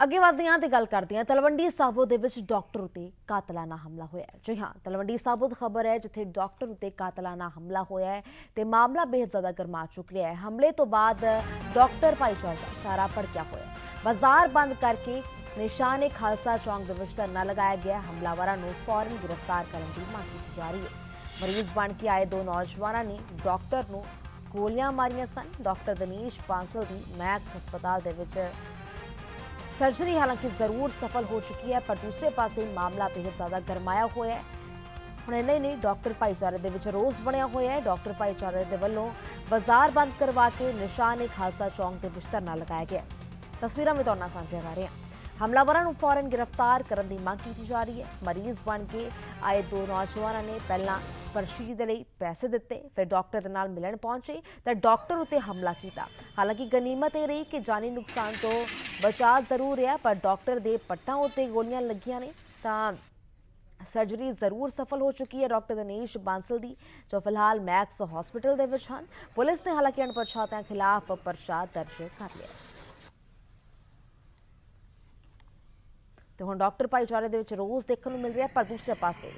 ਅੱਗੇ ਵਧਦੇ ਹਾਂ ਤੇ ਗੱਲ ਕਰਦੇ ਹਾਂ। ਤਲਵੰਡੀ ਸਾਬੋ ਦੇ ਵਿੱਚ ਡਾਕਟਰ ਉਤੇ ਕਾਤਲਾਨਾ ਹਮਲਾ ਹੋਇਆ ਹੈ। ਜੀ ਹਾਂ, ਤਲਵੰਡੀ ਸਾਬੋ ਦੀ ਖਬਰ ਹੈ ਜਿੱਥੇ ਡਾਕਟਰ ਉਤੇ ਕਾਤਲਾਨਾ ਹਮਲਾ ਹੋਇਆ ਹੈ ਤੇ ਮਾਮਲਾ ਬੇਹੱਦ ਜ਼ਿਆਦਾ ਗਰਮਾ ਚੁੱਕਿਆ ਹੈ। ਹਮਲੇ ਤੋਂ ਬਾਅਦ ਡਾਕਟਰ ਭਾਈਚਾਰਾ ਸਾਰਾ ਭੜਕਿਆ ਹੋਇਆ ਬਾਜ਼ਾਰ ਬੰਦ ਕਰਕੇ ਨਿਸ਼ਾਨੇ ਖਾਲਸਾ ਚੌਂਕ ਦੇ ਵਿੱਚ ਧਰਨਾ ਲਗਾਇਆ ਗਿਆ ਹਮਲਾਵਰਾਂ ਨੂੰ ਫੌਰਨ ਗ੍ਰਿਫਤਾਰ ਕਰਨ ਦੀ ਮੰਗ ਕੀਤੀ ਜਾ ਰਹੀ ਹੈ। ਮਰੀਜ਼ ਬਣ ਕੇ ਆਏ ਦੋ ਨੌਜਵਾਨਾਂ ਨੇ ਡਾਕਟਰ ਨੂੰ ਗੋਲੀਆਂ ਮਾਰੀਆਂ ਸਨ। ਡਾਕਟਰ ਦਨੀਸ਼ ਬਾਂਸਲ ਦੀ ਮੈਕਸ ਹਸਪਤਾਲ ਦੇ ਵਿੱਚ ਸਰਜਰੀ ਹਾਲਾਂਕਿ ਜ਼ਰੂਰ ਸਫਲ ਹੋ ਚੁੱਕੀ ਹੈ, ਪਰ ਦੂਸਰੇ ਪਾਸੇ ਮਾਮਲਾ ਬੇਹੱਦ ਜ਼ਿਆਦਾ ਗਰਮਾਇਆ ਹੋਇਆ ਹੈ। ਹੁਣ ਇੰਨਾ ਹੀ ਨਹੀਂ, ਡਾਕਟਰ ਭਾਈਚਾਰੇ ਦੇ ਵਿੱਚ ਰੋਸ ਬਣਿਆ ਹੋਇਆ ਹੈ। ਡਾਕਟਰ ਭਾਈਚਾਰੇ ਦੇ ਵੱਲੋਂ ਬਾਜ਼ਾਰ ਬੰਦ ਕਰਵਾ ਕੇ ਨਿਸ਼ਾਨ-ਏ ਖਾਲਸਾ ਚੌਂਕ ਦੇ ਵਿੱਚ ਧਰਨਾ ਲਗਾਇਆ ਗਿਆ ਹੈ। ਤਸਵੀਰਾਂ ਵਿੱਚ ਤੁਹਾਨੂੰ ਸਾਂਝੀਆਂ ਕਰ ਰਹੇ ਹਾਂ। ਹਮਲਾਵਰਾਂ ਨੂੰ ਫੌਰਨ ਗ੍ਰਿਫਤਾਰ ਕਰਨ ਦੀ ਮੰਗ ਕੀਤੀ ਜਾ ਰਹੀ ਹੈ ਮਰੀਜ਼ ਬਣ ਕੇ ਆਏ ਦੋ ਨੌਜਵਾਨਾਂ ਨੇ ਪਹਿਲਾਂ ਪਰਚੀ ਦੇ ਲਈ ਪੈਸੇ ਦਿੱਤੇ ਫਿਰ ਡਾਕਟਰ ਦੇ ਨਾਲ ਮਿਲਣ ਪਹੁੰਚੇ ਤਾਂ ਡਾਕਟਰ ਉਤੇ ਹਮਲਾ ਕੀਤਾ ਹਾਲਾਂਕਿ ਗਨੀਮਤ ਇਹ ਰਹੀ ਕਿ ਜਾਨੀ ਨੁਕਸਾਨ ਤੋਂ ਬਚਾਅ ਜ਼ਰੂਰ ਰਿਹਾ ਪਰ ਡਾਕਟਰ ਦੇ ਪੱਟਾਂ ਉਤੇ ਗੋਲੀਆਂ ਲੱਗੀਆਂ ਨੇ ਤਾਂ ਸਰਜਰੀ ਜ਼ਰੂਰ ਸਫਲ ਹੋ ਚੁੱਕੀ ਹੈ ਡਾਕਟਰ ਦਿਨੇਸ਼ ਬਾਂਸਲ ਦੀ ਜੋ ਫਿਲਹਾਲ ਮੈਕਸ ਹਸਪੀਟਲ ਦੇ ਵਿੱਚ ਹਨ ਪੁਲਿਸ ਨੇ ਹਾਲਾਂਕਿ ਅਣਪਛਾਤਿਆਂ ਖਿਲਾਫ ਪਰਚਾ ਦਰਜ ਕਰ ਲਿਆ ਤੇ ਹੁਣ ਡਾਕਟਰ ਭਾਈਚਾਰੇ ਦੇ ਵਿੱਚ ਰੋਜ਼ ਦੇਖਣ ਨੂੰ ਮਿਲ ਰਿਹਾ, ਪਰ ਦੂਸਰੇ ਪਾਸੇ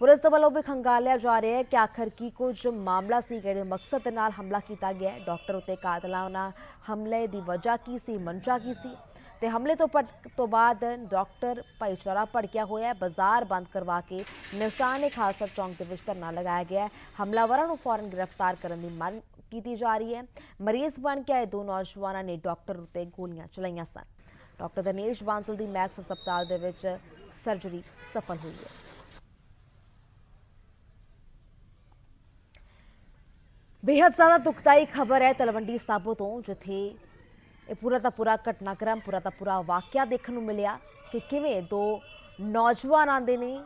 ਪੁਲਿਸ ਦੇ ਵੱਲੋਂ ਵੀ ਖੰਗਾਲਿਆ ਜਾ ਰਿਹਾ ਹੈ ਕਿ ਆਖਰ ਕੀ ਕੁਝ ਮਾਮਲਾ ਸੀ, ਕਿਹੜੇ ਮਕਸਦ ਦੇ ਨਾਲ ਹਮਲਾ ਕੀਤਾ ਗਿਆ ਹੈ? ਡਾਕਟਰ ਉਤੇ ਕਾਤਲਾਨਾ ਹਮਲੇ ਦੀ ਵਜ੍ਹਾ ਕੀ ਸੀ, ਮੰਸ਼ਾ ਕੀ ਸੀ? ਤੇ ਹਮਲੇ ਤੋਂ ਪਟ, ਤੋਂ ਬਾਅਦ ਡਾਕਟਰ ਭਾਈਚਾਰਾ ਭੜਕਿਆ ਹੋਇਆ ਹੈ, ਬਾਜ਼ਾਰ ਬੰਦ ਕਰਵਾ ਕੇ ਨਿਸ਼ਾਨੇ ਖਾਲਸਾ ਚੌਂਕ ਦੇ ਵਿੱਚ ਧਰਨਾ ਲਗਾਇਆ ਗਿਆ ਹੈ। ਹਮਲਾਵਰਾਂ ਨੂੰ ਫੌਰਨ ਗ੍ਰਿਫਤਾਰ ਕਰਨ ਦੀ ਮੰਗ ਕੀਤੀ ਜਾ ਰਹੀ ਹੈ। ਮਰੀਜ਼ ਬਣ ਕੇ ਆਏ ਦੋ ਨੌਜਵਾਨਾਂ ਨੇ ਡਾਕਟਰ ਉਤੇ ਗੋਲੀਆਂ ਚਲਾਈਆਂ ਸਨ। ਡਾਕਟਰ ਦਿਨੇਸ਼ ਬਾਂਸਲ ਦੀ ਮੈਕਸ ਹਸਪਤਾਲ ਦੇ ਵਿੱਚ ਸਰਜਰੀ ਸਫਲ ਹੋਈ ਹੈ। ਬੇहद ਜ਼ਿਆਦਾ ਦੁਖਦਾਈ ਖਬਰ ਹੈ ਤਲਵੰਡੀ ਸਾਬੋ ਤੋਂ, ਜਿੱਥੇ ਇਹ ਪੂਰਾ ਦਾ ਪੂਰਾ ਘਟਨਾਕ੍ਰਮ, ਪੂਰਾ ਦਾ ਪੂਰਾ ਵਾਕਿਆ ਦੇਖਣ ਨੂੰ ਮਿਲਿਆ ਕਿ ਕਿਵੇਂ ਦੋ ਨੌਜਵਾਨ ਆਂਦੇ ਨੇ।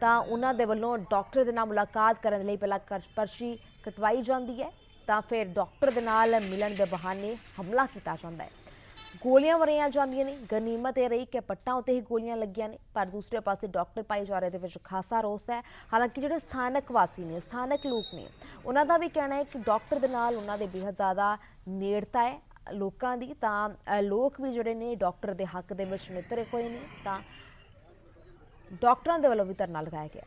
ਤਾਂ ਉਹਨਾਂ ਦੇ ਵੱਲੋਂ ਡਾਕਟਰ ਦੇ ਨਾਲ ਮੁਲਾਕਾਤ ਕਰਨ ਲਈ ਪਹਿਲਾਂ ਕਰ- ਪਰਚੀ ਕਟਵਾਈ ਜਾਂਦੀ ਹੈ, ਤਾਂ ਫਿਰ ਡਾਕਟਰ ਦੇ ਨਾਲ ਮਿਲਣ ਦੇ ਬਹਾਨੇ ਹਮਲਾ ਕੀਤਾ ਜਾਂਦਾ ਹੈ। ਗੋਲੀਆਂ ਵਰੀਆਂ ਜਾਂਦੀਆਂ ਨੇ, ਗਨੀਮਤ ਇਹ ਰਹੀ ਕਿ ਪੱਟਾਂ ਉੱਤੇ ਹੀ ਗੋਲੀਆਂ ਲੱਗੀਆਂ ਨੇ, ਪਰ ਦੂਸਰੇ ਪਾਸੇ ਡਾਕਟਰ ਭਾਈਚਾਰੇ ਦੇ ਵਿੱਚ ਖਾਸਾ ਰੋਸ ਹੈ। ਹਾਲਾਂਕਿ ਜਿਹੜੇ ਸਥਾਨਕ ਵਾਸੀ ਨੇ, ਸਥਾਨਕ ਲੋਕ ਨੇ, ਉਹਨਾਂ ਦਾ ਵੀ ਕਹਿਣਾ ਹੈ ਕਿ ਡਾਕਟਰ ਦੇ ਨਾਲ ਉਹਨਾਂ ਦੇ ਬੇਹੱਦ ਜ਼ਿਆਦਾ ਨੇੜਤਾ ਹੈ। ਲੋਕਾਂ ਦੀ ਤਾਂ ਲੋਕ ਵੀ ਜਿਹੜੇ ਨੇ, ਡਾਕਟਰ ਦੇ ਹੱਕ ਦੇ ਵਿੱਚ ਨਿਤਰੇ ਹੋਏ ਨੇ, ਤਾਂ ਡਾਕਟਰਾਂ ਦੇ ਵੱਲੋਂ ਵੀ ਧਰਨਾ ਲਗਾਇਆ ਗਿਆ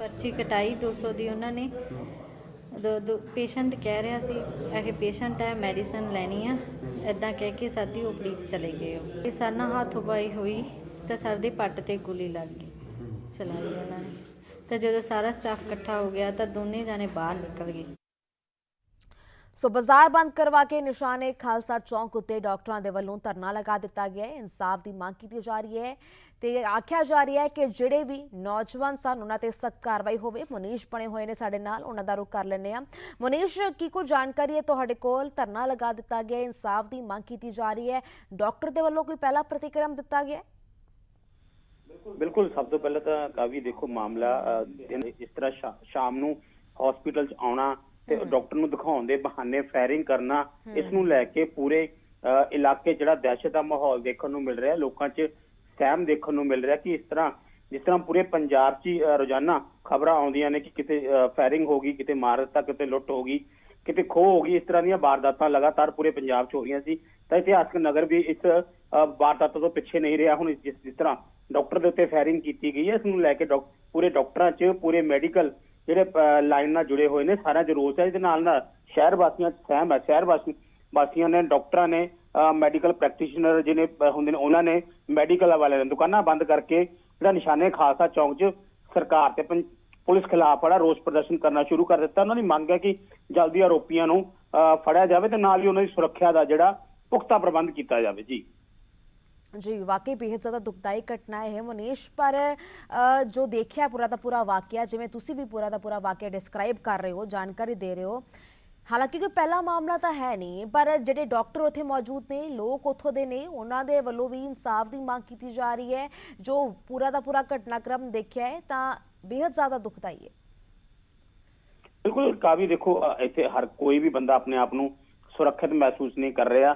ਪਰਚੀ ਕਟਾਈ 200 ਦੀ ਉਹਨਾਂ ਨੇ। ਦੋ ਦੋ ਪੇਸ਼ੈਂਟ ਕਹਿ ਰਿਹਾ ਸੀ, ਇਹ ਪੇਸ਼ੈਂਟ ਹੈ, ਮੈਡੀਸਨ ਲੈਣੀ ਆ। ਇਦਾਂ ਕਹਿ ਕੇ ਸਰ ਦੀ ਓਪੜੀ ਚਲੇ ਗਏ ਉਹ। ਇਹ ਸਰ ਨਾਲ ਹੱਥ ਪਾਈ ਹੋਈ ਤਾਂ ਸਰ ਦੇ ਪੱਟ ਤੇ ਗੋਲੀ ਲੱਗ ਗਈ। ਚਲਾਈ ਉਹਨਾਂ ਨੇ। ਤਾਂ ਜਦੋਂ ਸਾਰਾ ਸਟਾਫ ਇਕੱਠਾ ਹੋ ਗਿਆ ਤਾਂ ਦੋਨੇ ਜਾਣੇ ਬਾਹਰ ਨਿਕਲ ਗਏ। ਸੋ ਬਾਜ਼ਾਰ ਬੰਦ ਕਰਵਾ ਕੇ ਨਿਸ਼ਾਨੇ ਖਾਲਸਾ ਚੌਂਕ ਉੱਤੇ ਡਾਕਟਰਾਂ ਦੇ ਵੱਲੋਂ ਧਰਨਾ ਲਗਾ ਦਿੱਤਾ ਗਿਆ ਹੈ। ਇਨਸਾਫ ਦੀ ਮੰਗ ਕੀਤੀ ਜਾ ਰਹੀ ਹੈ ਤੇ ਆਖਿਆ ਜਾ ਰਿਹਾ ਹੈ ਕਿ ਜਿਹੜੇ ਵੀ ਨੌਜਵਾਨ ਸਨ ਉਹਨਾਂ ਤੇ ਸਖਤ ਕਾਰਵਾਈ ਹੋਵੇ। ਮਨੀਸ਼ ਬਣੇ ਹੋਏ ਨੇ ਸਾਡੇ ਨਾਲ ਉਹਨਾਂ ਦਾ ਰੁਖ ਕਰ ਲੈਂਦੇ ਆ ਮਨੀਸ਼ ਕੀ ਕੋਈ ਜਾਣਕਾਰੀ ਹੈ? ਤੁਹਾਡੇ ਕੋਲ ਧਰਨਾ ਲਗਾ ਦਿੱਤਾ ਗਿਆ ਇਨਸਾਫ ਦੀ ਮੰਗ ਕੀਤੀ ਜਾ ਰਹੀ ਹੈ। ਡਾਕਟਰ ਦੇ ਵੱਲੋਂ ਕੋਈ ਪਹਿਲਾ ਪ੍ਰਤੀਕਰਮ ਦਿੱਤਾ ਗਿਆ ਬਿਲਕੁਲ ਸਭ ਤੋਂ ਪਹਿਲਾਂ ਤਾਂ ਕਾਵੀ ਦੇਖੋ ਮਾਮਲਾ ਅਹ, ਇਸ ਤਰ੍ਹਾਂ ਸ਼ਾਮ ਨੂੰ ਹਸਪੀਟਲ 'ਚ ਆਉਣਾ ਤੇ ਡਾਕਟਰ ਨੂੰ ਦਿਖਾਉਣ ਦੇ ਬਹਾਨੇ ਫਾਇਰਿੰਗ ਕਰਨਾ ਇਸ ਨੂੰ ਲੈ ਕੇ ਪੂਰੇ ਇਲਾਕੇ ਜਿਹੜਾ ਦਹਿਸ਼ਤ ਦਾ ਮਾਹੌਲ ਦੇਖਣ ਨੂੰ ਮਿਲ ਰਿਹਾ ਲੋਕਾਂ 'ਚ ਸਹਿਮ ਦੇਖਣ ਨੂੰ ਮਿਲ ਰਿਹਾ ਕਿ ਇਸ ਤਰ੍ਹਾਂ ਜਿਸ ਤਰ੍ਹਾਂ ਪੂਰੇ ਪੰਜਾਬ 'ਚ ਰੋਜ਼ਾਨਾ ਖਬਰਾਂ ਆਉਂਦੀਆਂ ਨੇ ਕਿ ਕਿਤੇ ਫਾਇਰਿੰਗ ਹੋ ਗਈ ਕਿਤੇ ਮਾਰ ਦਿੱਤਾ ਕਿਤੇ ਲੁੱਟ ਹੋ ਗਈ ਕਿਤੇ ਖੋਹ ਹੋ ਗਈ ਇਸ ਤਰ੍ਹਾਂ ਦੀਆਂ ਵਾਰਦਾਤਾਂ ਲਗਾਤਾਰ ਪੂਰੇ ਪੰਜਾਬ 'ਚ ਹੋ ਰਹੀਆਂ ਸੀ। ਤਾਂ ਇਤਿਹਾਸਕ ਨਗਰ ਵੀ ਇਸ ਵਾਰਦਾਤਾਂ ਤੋਂ ਪਿੱਛੇ ਨਹੀਂ ਰਿਹਾ ਹੁਣ ਜਿਸ ਜਿਸ ਤਰ੍ਹਾਂ ਡਾਕਟਰ ਦੇ ਉੱਤੇ ਫਾਇਰਿੰਗ ਕੀਤੀ ਗਈ ਹੈ ਇਸ ਨੂੰ ਲੈ ਕੇ ਪੂਰੇ ਡਾਕਟਰਾਂ 'ਚ ਪੂਰੇ ਮੈਡੀਕਲ ਜਿਹੜੇ ਲਾਈਨ ਨਾਲ ਜੁੜੇ ਹੋਏ ਨੇ ਸਾਰਿਆਂ 'ਚ ਰੋਸ ਹੈ ਇਹਦੇ ਨਾਲ ਨਾਲ ਸ਼ਹਿਰ ਵਾਸੀਆਂ 'ਚ ਸਹਿਮ ਹੈ। ਸ਼ਹਿਰ ਵਾਸੀ ਵਾਸੀਆਂ ਨੇ ਡਾਕਟਰਾਂ ਨੇ ਮੈਡੀਕਲ ਪ੍ਰੈਕਟੀਸ਼ਨਰ ਜਿਹਨੇ ਹੁੰਦੇ ਨੇ ਉਹਨਾਂ ਨੇ ਮੈਡੀਕਲ ਵਾਲਿਆਂ ਨੇ ਦੁਕਾਨਾਂ ਬੰਦ ਕਰਕੇ ਜਿਹੜਾ ਨਿਸ਼ਾਨੇ ਖਾਲਸਾ ਚੌਂਕ 'ਚ ਸਰਕਾਰ ਤੇ ਪੁਲਿਸ ਖਿਲਾਫ ਬੜਾ ਰੋਸ ਪ੍ਰਦਰਸ਼ਨ ਕਰਨਾ ਸ਼ੁਰੂ ਕਰ ਦਿੱਤਾ। ਉਹਨਾਂ ਦੀ ਮੰਗ ਹੈ ਕਿ ਜਲਦੀ ਆਰੋਪੀਆਂ ਨੂੰ ਅਹ, ਫੜਿਆ ਜਾਵੇ ਤੇ ਨਾਲ ਹੀ ਉਹਨਾਂ ਦੀ ਸੁਰੱਖਿਆ ਦਾ ਜਿਹੜਾ ਪੁਖਤਾ ਪ੍ਰਬੰਧ ਕੀਤਾ ਜਾਵੇ। ਜੀ। जी वाकई बेहद ज़्यादा दुखदायी घटनाएं हैं मुनीश पर जो देखिया पूरा ਦਾ ਪੂਰਾ ਵਾਕਿਆ, ਜਿਵੇਂ ਤੁਸੀਂ ਵੀ ਪੂਰਾ ਦਾ ਪੂਰਾ ਵਾਕਿਆ ਡਿਸਕ੍ਰਾਈਬ ਕਰ ਰਹੇ ਹੋ, ਜਾਣਕਾਰੀ ਦੇ ਰਹੇ ਹੋ, ਹਾਲਾਂਕਿ ਕੋਈ ਪਹਿਲਾ ਮਾਮਲਾ ਤਾਂ ਹੈ ਨਹੀਂ, ਪਰ ਜਿਹੜੇ ਡਾਕਟਰ ਉੱਥੇ ਮੌਜੂਦ ਨੇ, ਲੋਕ ਉੱਥੋਂ ਦੇ ਨੇ, ਉਹਨਾਂ ਦੇ ਵੱਲੋਂ ਵੀ ਇਨਸਾਫ ਦੀ ਮੰਗ ਕੀਤੀ ਜਾ ਰਹੀ ਹੈ, ਜੋ ਪੂਰਾ ਦਾ ਪੂਰਾ ਘਟਨਾਕ੍ਰਮ ਦੇਖਿਆ ਹੈ, ਤਾਂ ਬੇहद ਜ਼ਿਆਦਾ ਦੁਖਦਾਈ ਹੈ। ਬਿਲਕੁਲ ਕਾਵੀ ਦੇਖੋ ਇੱਥੇ ਹਰ ਕੋਈ ਵੀ ਬੰਦਾ ਆਪਣੇ ਆਪ ਨੂੰ ਸੁਰੱਖਿਅਤ ਮਹਿਸੂਸ ਨਹੀਂ ਕਰ ਰਿਹਾ।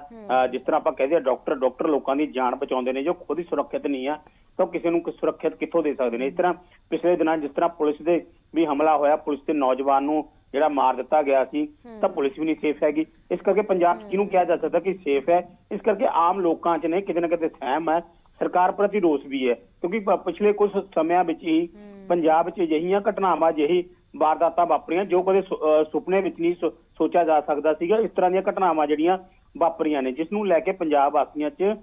ਜਿਸ ਤਰ੍ਹਾਂ ਆਪਾਂ ਕਹਦੇ ਆ ਡਾਕਟਰ ਡਾਕਟਰ ਲੋਕਾਂ ਦੀ ਜਾਨ ਬਚਾਉਂਦੇ ਨੇ ਜੋ ਖੁਦ ਹੀ ਸੁਰੱਖਿਅਤ ਨਹੀਂ ਆ ਤਾਂ ਕਿਸੇ ਨੂੰ ਸੁਰੱਖਿਅਤ ਕਿੱਥੋਂ ਦੇ ਸਕਦੇ ਨੇ? ਇਸ ਤਰ੍ਹਾਂ ਪਿਛਲੇ ਦਿਨਾਂ ਜਿਸ ਤਰ੍ਹਾਂ ਪੁਲਿਸ ਦੇ ਵੀ ਹਮਲਾ ਹੋਇਆ ਪੁਲਿਸ ਦੇ ਨੌਜਵਾਨ ਨੂੰ ਜਿਹੜਾ ਮਾਰ ਦਿੱਤਾ ਗਿਆ ਸੀ ਤਾਂ ਪੁਲਿਸ ਵੀ ਨਹੀਂ ਸੇਫ ਹੈਗੀ। ਇਸ ਕਰਕੇ ਪੰਜਾਬ ਕਿਹਨੂੰ ਕਿਹਾ ਜਾ ਸਕਦਾ ਕਿ ਸੇਫ ਹੈ? ਇਸ ਕਰਕੇ ਆਮ ਲੋਕਾਂ 'ਚ ਨੇ ਕਿਤੇ ਨਾ ਕਿਤੇ ਸਹਿਮ ਹੈ। ਸਰਕਾਰ ਪ੍ਰਤੀ ਰੋਸ ਵੀ ਹੈ ਕਿਉਂਕਿ ਪਿਛਲੇ ਕੁਝ ਸਮਿਆਂ ਵਿੱਚ ਹੀ ਪੰਜਾਬ 'ਚ ਅਜਿਹੀਆਂ ਘਟਨਾਵਾਂ ਜਿਹੀ ਵਾਰਦਾਤਾਂ ਵਾਪਰੀਆਂ ਜੋ ਕਦੇ ਸੁਪਨੇ ਵਿੱਚ ਨਹੀਂ ਸੋ- ਸੋਚਿਆ ਜਾ ਸਕਦਾ ਸੀਗਾ, ਇਸ ਤਰ੍ਹਾਂ ਦੀਆਂ ਘਟਨਾਵਾਂ ਜਿਹੜੀਆਂ ਵਾਪਰੀਆਂ ਨੇ ਜਿਸ ਨੂੰ ਲੈ ਕੇ ਪੰਜਾਬ ਵਾਸੀਆਂ 'ਚ